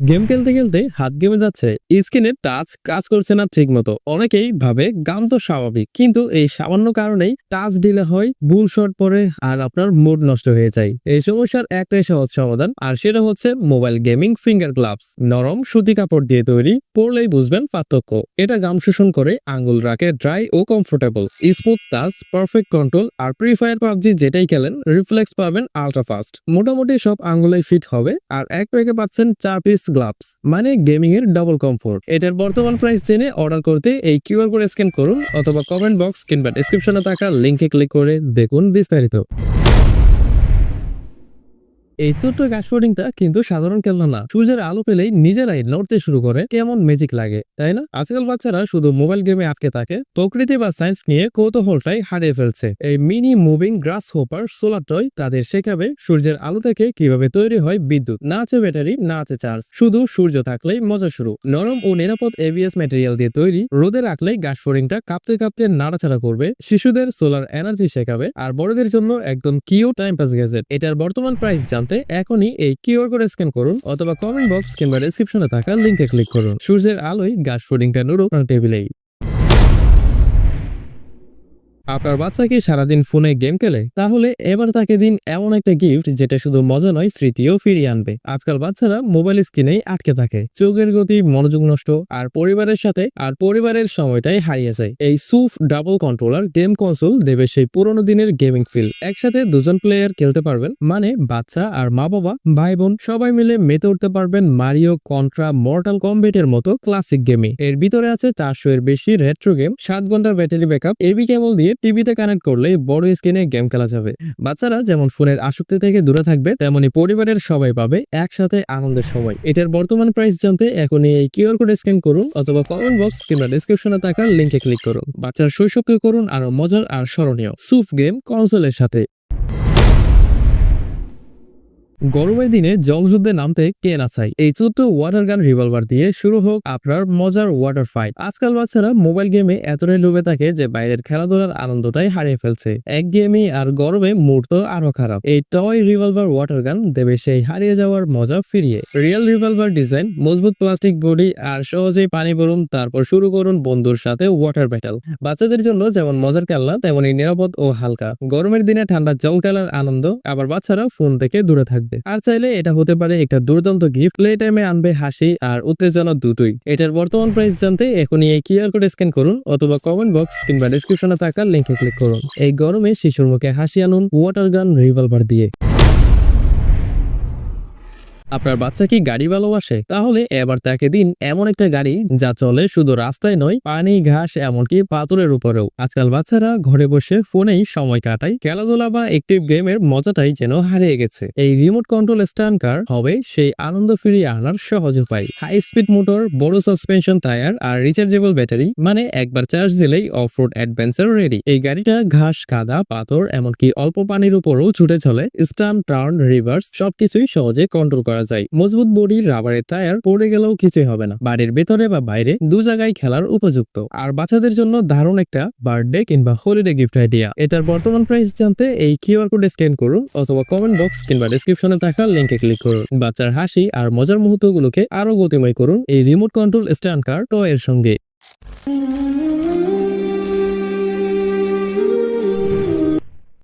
Game খেলতে খেলতে হাত গেমে যাচ্ছে স্ক্রিনের টাচ কাজ করছে না ঠিক মতো অনেকেই ভাবে গাম তো স্বাভাবিক, কিন্তু এই সামান্য কারণেই টাচ ডিলে হয়, ভুল শট পরে আর আপনার মুড নষ্ট হয়ে যায়। এই সমস্যার একটাই সহজ সমাধান, আর সেটা হচ্ছে মোবাইল গেমিং ফিঙ্গার গ্লাভস নরম সুতি কাপড় দিয়ে তৈরি, পরলেই বুঝবেন পার্থক্য। এটা গাম শোষণ করে আঙ্গুল রাখে ড্রাই ও comfortable smooth touch perfect control আর প্রি ফায়ার পাবজি যেটাই খেলেন রিফ্লেক্স পাবেন আলট্রা ফাস্ট মোটামুটি সব আঙ্গুলে ফিট হবে, আর এক প্যাকে পাচ্ছেন চার পিস গ্লাভস মানে গেমিং এর ডাবল কমফোর্ট এটার বর্তমান প্রাইস জেনে অর্ডার করতে এই কিউআর কোড স্ক্যান করুন অথবা কমেন্ট বক্স কিংবা ডেসক্রিপশনে থাকা লিঙ্কে ক্লিক করে দেখুন বিস্তারিত। এই ছোট্ট গাছফোর্ডিংটা কিন্তু সাধারণ খেলনা না। সূর্যের আলো পেলেই নিজেরাই নড়তে শুরু করে, কেমন ম্যাজিক লাগে, তাই না? আজকাল বাচ্চারা শুধু মোবাইল গেমে আটকে থাকে, প্রকৃতি বা সায়েন্স নিয়ে কৌতূহলটাই হারিয়ে ফেলছে। এই mini moving grasshopper solar toy তাদের শেখাবে সূর্যের আলো থেকে কীভাবে তৈরি হয় বিদ্যুৎ। না আছে ব্যাটারি না আছে চার্জ শুধু সূর্য থাকলেই মজা শুরু। নরম ও নিরাপদ এভিএস ম্যাটেরিয়াল দিয়ে তৈরি, রোদে রাখলেই গাছফোর্ডিংটা কাঁপতে কাঁপতে নাড়াচাড়া করবে, শিশুদের সোলার এনার্জি শেখাবে, আর বড়দের জন্য একদম কিউ টাইম পাস গ্যাজেট এটার বর্তমান প্রাইস জানতে এখনই এই কিউআর কোড স্ক্যান করুন অথবা কমেন্ট বক্স কিংবা ডেসক্রিপশনে থাকা লিঙ্কে ক্লিক করুন। সূর্যের আলোয় গাছ ফুডিংটা নুরুক টেবিলেই আপনার বাচ্চা কি সারাদিন ফোনে গেম খেলে, তাহলে এবার তাকে দিন এমন একটা গিফট যেটা শুধু মজা নয়, স্মৃতিও ফিরিয়ে আনবে। আজকাল বাচ্চারা মোবাইল স্ক্রিনেই আটকে থাকে। চোখের গতি, মনোযোগ নষ্ট, আর পরিবারের সাথে, আর পরিবারের সময়টাই হারিয়ে যায়। এই সুফ ডাবল কন্ট্রোলার গেম কনসোল দেবে সেই পুরোনো দিনের গেমিং ফিল একসাথে দুজন প্লেয়ার খেলতে পারবেন মানে বাচ্চা আর মা বাবা ভাই বোন সবাই মিলে মেতে উঠতে পারবেন মারিও কন্ট্রা মর্টাল কম্বেটের মতো ক্লাসিক গেমে এর ভিতরে আছে চারশো এর বেশি রেট্রো গেম সাত ঘণ্টার ব্যাটারি ব্যাকআপ এবি কেবল দিয়ে টিভিতে কানেক্ট করলে বড় স্ক্রিনে গেম খেলা যাবে। বাচ্চারা যেমন ফোনের আসক্তি থেকে দূরে থাকবে, তেমনি পরিবারের সবাই পাবে একসাথে আনন্দের সময়। এটার বর্তমান প্রাইস জানতে এখনই এই কিউআর কোড স্ক্যান করুন অথবা কমেন্ট বক্স কিংবা ডিসক্রিপশনে থাকা লিঙ্কে ক্লিক করুন। বাচ্চার শৈশবকে করুন আরও মজার আর স্মরণীয়। সুফ গেম কনসোলের সাথে। গরমের দিনে জলযুদ্ধে নামতে কে না চাই এই ছোট্ট ওয়াটার গান রিভলভার দিয়ে শুরু হোক আপনার মজার ওয়াটার ফাইট আজকাল বাচ্চারা মোবাইল গেমে এতটাই ডুবে থাকে যে বাইরের খেলাধুলার আনন্দটাই হারিয়ে ফেলছে। এক গেমই আর গরমে মুড তো আরও খারাপ। এই টয় রিভলভার ওয়াটার গান দেবে সেই হারিয়ে যাওয়ার মজা ফিরিয়ে। রিয়েল রিভলভার ডিজাইন মজবুত প্লাস্টিক বডি আর সহজেই পানি ভরুন তারপর শুরু করুন বন্ধুর সাথে ওয়াটার ব্যাটেল বাচ্চাদের জন্য যেমন মজার খেলনা, তেমনই নিরাপদ ও হালকা। গরমের দিনে ঠান্ডা জল খেলার আনন্দ, আবার বাচ্চারা ফোন থেকে দূরে থাকবে। আর চাইলে এটা হতে পারে একটা দুর্দান্ত গিফট প্লে টাইমে আনবে হাসি আর উত্তেজনা দুটোই। এটার বর্তমান প্রাইস জানতে এখনই এই কিউআর কোড স্ক্যান করুন অথবা কমেন্ট বক্স কিংবা ডিসক্রিপশনে থাকা লিঙ্কে ক্লিক করুন। এই গরমে শিশুর মুখে হাসি আনুন ওয়াটার গান রিভলভার দিয়ে। আপনার বাচ্চা কি গাড়ি ভালোবাসে তাহলে এবার তাকে দিন এমন একটা গাড়ি যা চলে শুধু রাস্তায় নয়, পানি, ঘাস, এমনকি পাথরের উপরেও। আজকাল বাচ্চারা ঘরে বসে ফোনেই সময় কাটায়। খেলাধুলা বা একটিভ গেমের মজাটাই যেন হারিয়ে গেছে। এই রিমোট কন্ট্রোল স্ট্যান্ড কার হবে সেই আনন্দ ফিরিয়ে আনার সহজ উপায়। হাই স্পিড মোটর বড় সাসপেনশন টায়ার আর রিচার্জেবল ব্যাটারি মানে একবার চার্জ দিলেই অফ রোড অ্যাডভেঞ্চার রেডি এই গাড়িটা ঘাস, কাদা, পাথর, এমনকি অল্প পানির উপরও ছুটে চলে। স্টার্ন টার্ন রিভার্স সবকিছুই সহজে কন্ট্রোল করা যায়। মজবুত বডির রাবারের টায়ার পড়ে গেলেও কিছুই হবে না। বাড়ির ভেতরে বা বাইরে দু জায়গায় খেলার উপযুক্ত। আর বাচ্চাদের জন্য দারুণ একটা বার্থডে কিংবা হলিডে গিফট আইডিয়া এটার বর্তমান প্রাইস জানতে এই কিউআর কোড স্ক্যান করুন অথবা কমেন্ট বক্স কিংবা ডিসক্রিপশনে থাকা লিঙ্কে ক্লিক করুন। বাচ্চার হাসি আর মজার মুহূর্তগুলোকে আরও গতিময় করুন এই রিমোট কন্ট্রোল স্ট্যান্ড কার টয়ের সঙ্গে।